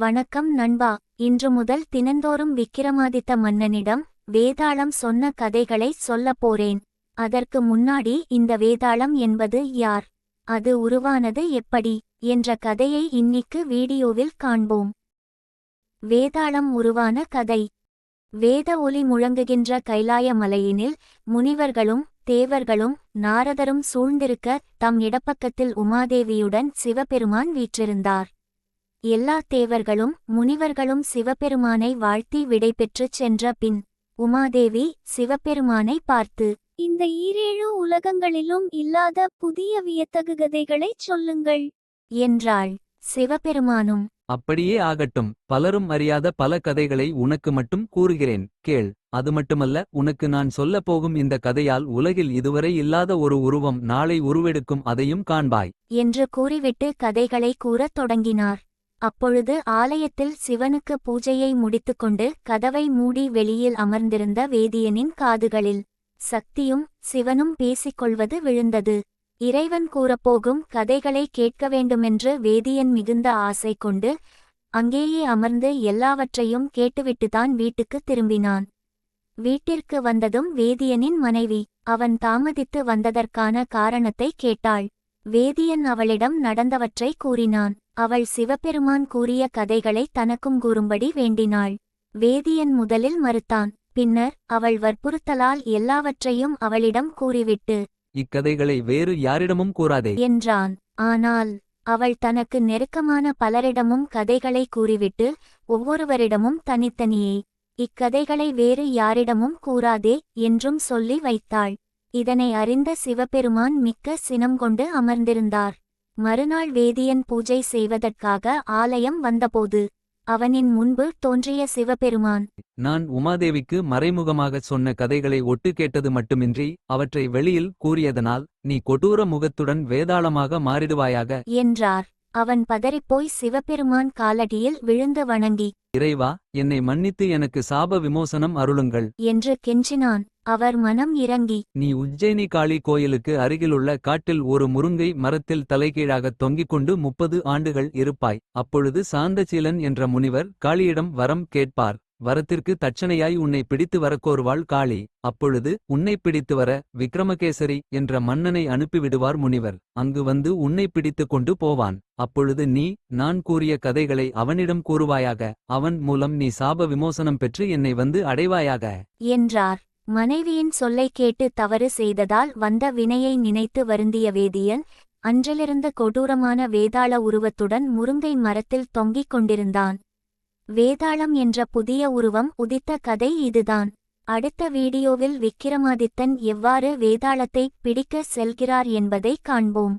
வணக்கம் நண்பா. இன்று முதல் தினந்தோறும் விக்கிரமாதித்த மன்னனிடம் வேதாளம் சொன்ன கதைகளை சொல்லப் போறேன். அதற்கு முன்னாடி இந்த வேதாளம் என்பது யார்? அது உருவானது எப்படி? என்ற கதையை இன்னிக்கு வீடியோவில் காண்போம். வேதாளம் உருவான கதை. வேத ஒலி முழங்குகின்ற கைலாய மலையினில் முனிவர்களும் தேவர்களும் நாரதரும் சூழ்ந்திருக்க தம் இடப்பக்கத்தில் உமாதேவியுடன் சிவபெருமான் வீற்றிருந்தார். எல்லா தேவர்களும் முனிவர்களும் சிவபெருமானை வாழ்த்தி விடைபெற்றுச் சென்ற பின் உமாதேவி சிவபெருமானை பார்த்து இந்த ஈரேழு உலகங்களிலும் இல்லாத புதிய வியத்தகு கதைகளைச் சொல்லுங்கள். என்றாள். சிவபெருமானும் அப்படியே ஆகட்டும் பலரும் அறியாத பல கதைகளை உனக்கு மட்டும் கூறுகிறேன் கேள். அது மட்டுமல்ல உனக்கு நான் சொல்லப் போகும் இந்த கதையால் உலகில் இதுவரை இல்லாத ஒரு உருவம் நாளை உருவெடுக்கும் அதையும் காண்பாய். என்று கூறிவிட்டு கதைகளை கூறத் தொடங்கினார். அப்பொழுது ஆலயத்தில் சிவனுக்கு பூஜையை முடித்துக்கொண்டு கதவை மூடி வெளியில் அமர்ந்திருந்த வேதியனின் காதுகளில் சக்தியும் சிவனும் பேசிக்கொள்வது விழுந்தது. இறைவன் கூறப்போகும் கதைகளை கேட்க வேண்டுமென்று வேதியன் மிகுந்த ஆசை கொண்டு அங்கேயே அமர்ந்து எல்லாவற்றையும் கேட்டுவிட்டுதான் வீட்டுக்குத் திரும்பினான். வீட்டிற்கு வந்ததும் வேதியனின் மனைவி அவன் தாமதித்து வந்ததற்கான காரணத்தை கேட்டாள். வேதியன் அவளிடம் நடந்தவற்றை கூறினான். அவள் சிவபெருமான் கூறிய கதைகளை தனக்கும் கூறும்படி வேண்டினாள். வேதியன் முதலில் மறுத்தான். பின்னர் அவள் வற்புறுத்தலால் எல்லாவற்றையும் அவளிடம் கூறிவிட்டு இக்கதைகளை வேறு யாரிடமும் கூறாதே. என்றான். ஆனால் அவள் தனக்கு நெருக்கமான பலரிடமும் கதைகளை கூறிவிட்டு ஒவ்வொருவரிடமும் தனித்தனியே இக்கதைகளை வேறு யாரிடமும் கூறாதே என்றும் சொல்லி வைத்தாள். இதனை அறிந்த சிவபெருமான் மிக்க சினம் கொண்டு அமர்ந்திருந்தார். மறுநாள் வேதியன் பூஜை செய்வதற்காக ஆலயம் வந்தபோது அவனின் முன்பு தோன்றிய சிவபெருமான். நான் உமாதேவிக்கு மறைமுகமாகச் சொன்ன கதைகளை ஒட்டு கேட்டது மட்டுமின்றி அவற்றை வெளியில் கூறியதனால் நீ கொடூர முகத்துடன் வேதாளமாக மாறிடுவாயாக. என்றார். அவன் பதறிப்போய் சிவபெருமான் காலடியில் விழுந்து வணங்கி இறைவா என்னை மன்னித்து எனக்கு சாப விமோசனம் அருளுங்கள். என்று கெஞ்சினான். அவர் மனம் இறங்கி நீ உஜ்ஜயினி காளி கோயிலுக்கு அருகிலுள்ள காட்டில் ஒரு முருங்கை மரத்தில் தலைகீழாகத் தொங்கிக் கொண்டு முப்பது ஆண்டுகள் இருப்பாய். அப்பொழுது சாந்தசீலன் என்ற முனிவர் காளியிடம் வரம் கேட்பார். வரத்திற்கு தட்சணையாய் உன்னை பிடித்து வரக்கோருவாள் காளி. அப்பொழுது உன்னை பிடித்து வர விக்ரமகேசரி என்ற மன்னனை அனுப்பிவிடுவார் முனிவர். அங்கு வந்து உன்னை பிடித்து கொண்டு போவான். அப்பொழுது நீ நான் கூறிய கதைகளை அவனிடம் கூறுவாயாக. அவன் மூலம் நீ சாப விமோசனம் பெற்று என்னை வந்து அடைவாயாக. என்றார். மனைவியின் சொல்லைக் கேட்டு தவறு செய்ததால் வந்த வினையை நினைத்து வருந்திய வேதியன் அன்றிலிருந்த கொடூரமான வேதாள உருவத்துடன் முருங்கை மரத்தில் தொங்கிக் கொண்டிருந்தான். வேதாளம் என்ற புதிய உருவம் உதித்த கதை இதுதான். அடுத்த வீடியோவில் விக்கிரமாதித்தன் எவ்வாறு வேதாளத்தை பிடிக்க செல்கிறார் என்பதை காண்போம்.